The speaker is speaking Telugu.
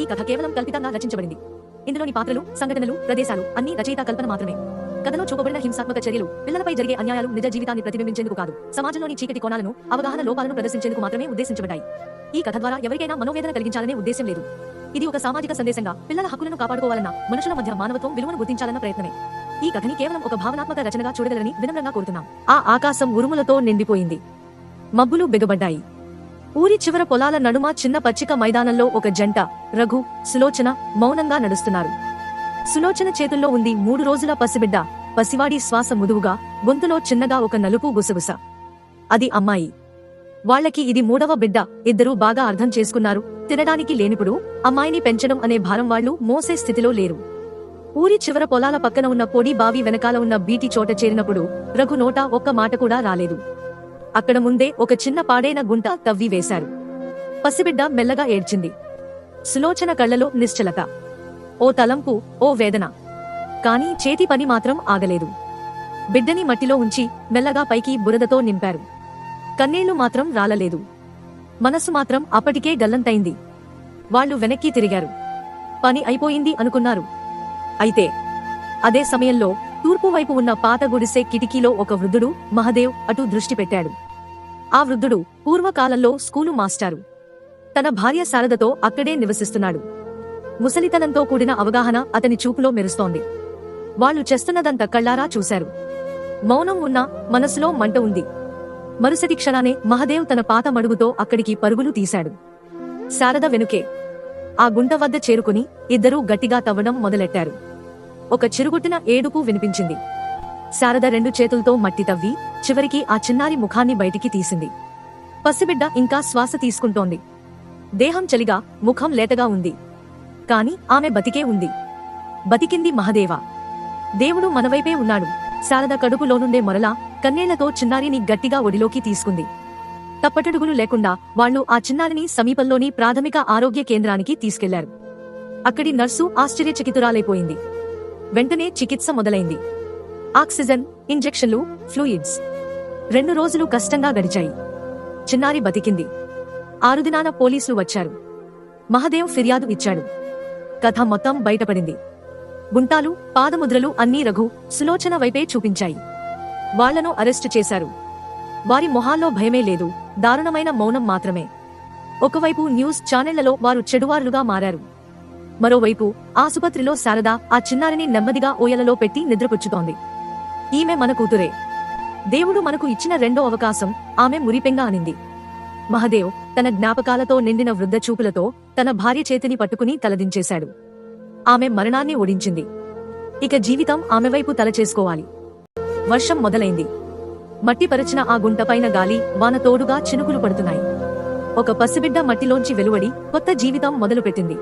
ఈ కథ కేవలం కల్పితంగా రచించబడింది. ఇందులోని పాత్రలు సంఘటనలు ప్రదేశాలు అన్ని రచయిత కల్పన మాత్రమే. కథలో చూపబడిన హింసాత్మక చర్యలు పిల్లలపై జరిగే అన్యాయాలు నిజ జీవితాన్ని ప్రతిబింబించేందుకు కాదు సమాజంలోని చీకటి కోణాలను అవగాహన లోపాలను ప్రదర్శించేందుకు మాత్రమే ఉద్దేశించబడ్డాయి. ఈ కథ ద్వారా ఎవరికైనా మనోవేదన కలిగించాలనే ఉద్దేశం లేదు. ఇది ఒక సామాజిక సందేశంగా పిల్లల హక్కులను కాపాడుకోవాలన్న మనుషుల మధ్య మానవత్వం విలువను గుర్తించాలన్న ప్రయత్నమే. ఈ కథని కేవలం ఒక భావనాత్మక రచనగా చూడగలని వినమ్రంగా కోరుతున్నాం. ఆ ఆకాశం ఉరుములతో నిండిపోయింది. మబ్బులు బిగబడ్డాయి. ఊరి చివర పొలాల నడుమ చిన్న పచ్చిక మైదానంలో ఒక జంట రఘు సులోచన మౌనంగా నడుస్తున్నారు. సులోచన చేతుల్లో ఉంది మూడు రోజుల పసిబిడ్డ. పసివాడి శ్వాస ముదువుగా గొంతులో చిన్నగా ఒక నలుపు గుసగుస. అది అమ్మాయి. వాళ్ళకి ఇది మూడవ బిడ్డ. ఇద్దరూ బాగా అర్థం చేసుకున్నారు. తినడానికి లేనిప్పుడు అమ్మాయిని పెంచడం అనే భారం వాళ్ళు మోసే స్థితిలో లేరు. ఊరి చివర పొలాల పక్కన ఉన్న పొడి బావి వెనకాల ఉన్న బీటి చోట చేరినప్పుడు రఘు నోట ఒక్క మాట కూడా రాలేదు. అక్కడ ముందే ఒక చిన్న పాడైన గుంట తవ్వి వేశారు. పసిబిడ్డ మెల్లగా ఏడ్చింది. సులోచన కళ్ళలో నిశ్చలత. ఓ తలంపు ఓ వేదన. కాని చేతి పని మాత్రం ఆగలేదు. బిడ్డని మట్టిలో ఉంచి మెల్లగా పైకి బురదతో నింపారు. కన్నీళ్ళు మాత్రం రాలలేదు. మనసు మాత్రం అప్పటికే గల్లంతైంది. వాళ్ళు వెనక్కి తిరిగారు. పని అయిపోయింది అనుకున్నారు. అయితే అదే సమయంలో తూర్పు వైపు ఉన్న పాత గుడిసె కిటికీలో ఒక వృద్ధుడు మహదేవ్ అటు దృష్టి పెట్టాడు. ఆ వృద్ధుడు పూర్వకాలంలో స్కూలు మాస్టారు. తన భార్య శారదతో అక్కడే నివసిస్తున్నాడు. ముసలితనంతో కూడిన అవగాహన అతని చూపులో మెరుస్తోంది. వాళ్ళు చేస్తున్నదంత కళ్ళారా చూశారు. మౌనం ఉన్నా మనసులో మంట ఉంది. మరుసటి క్షణానే మహదేవ్ తన పాత మడుగుతో అక్కడికి పరుగులు తీశాడు. శారద వెనుకే ఆ గుంట వద్ద చేరుకుని ఇద్దరూ గట్టిగా తవ్వడం మొదలెట్టారు. ఒక చిరుగుట్టిన ఏడుపు వినిపించింది. శారద రెండు చేతులతో మట్టి తవ్వి చివరికి ఆ చిన్నారి ముఖాన్ని బయటికి తీసింది. పసిబిడ్డ ఇంకా శ్వాస తీసుకుంటోంది. దేహం చలిగా ముఖం లేతగా ఉంది. కాని ఆమె బతికే ఉంది. బతికింది మహదేవ. దేవుడు మనవైపే ఉన్నాడు. శారద కడుపులోనుండే మొరలా కన్నేళ్ళతో చిన్నారిని గట్టిగా ఒడిలోకి తీసుకుంది. తప్పటడుగులు లేకుండా వాళ్ళు ఆ చిన్నారిని సమీపంలోని ప్రాథమిక ఆరోగ్య కేంద్రానికి తీసుకెళ్ళారు. అక్కడి నర్సు ఆశ్చర్యచకితురాలైపోయింది. వెంటనే చికిత్స మొదలైంది. ఆక్సిజన్ ఇంజెక్షన్లు ఫ్లూయిడ్స్. రెండు రోజులు కష్టంగా గడిచాయి. చిన్నారి బతికింది. ఆరు దినాన పోలీసులు వచ్చారు. మహదేవ్ ఫిర్యాదు ఇచ్చాడు. కథ మొత్తం బయటపడింది. గుంటాలు పాదముద్రలు అన్నీ రఘు సులోచన వైపే చూపించాయి. వాళ్ళను అరెస్టు చేశారు. వారి మొహాల్లో భయమే లేదు. దారుణమైన మౌనం మాత్రమే. ఒకవైపు న్యూస్ ఛానళ్ళలో వారు చెడువారులుగా మారారు. మరోవైపు ఆసుపత్రిలో శారద ఆ చిన్నారిని నెమ్మదిగా ఓయలలో పెట్టి నిద్రపుచ్చుతోంది. ఈమె మన కూతురే. దేవుడు మనకు ఇచ్చిన రెండో అవకాశం ఆమె మురిపెంగా అనింది. మహదేవ్ తన జ్ఞాపకాలతో నిండిన వృద్ధ చూపులతో తన భార్య చేతిని పట్టుకుని తలదించేశాడు. ఆమె మరణాన్ని ఓడించింది. ఇక జీవితం ఆమె వైపు తల చేసుకోవాలి వర్షం మొదలైంది. మట్టిపరచిన ఆ గుంటపైన గాలి వాన తోడుగా చినుకులు పడుతున్నాయి. ఒక పసిబిడ్డ మట్టిలోంచి వెలువడి కొత్త జీవితం మొదలుపెట్టింది.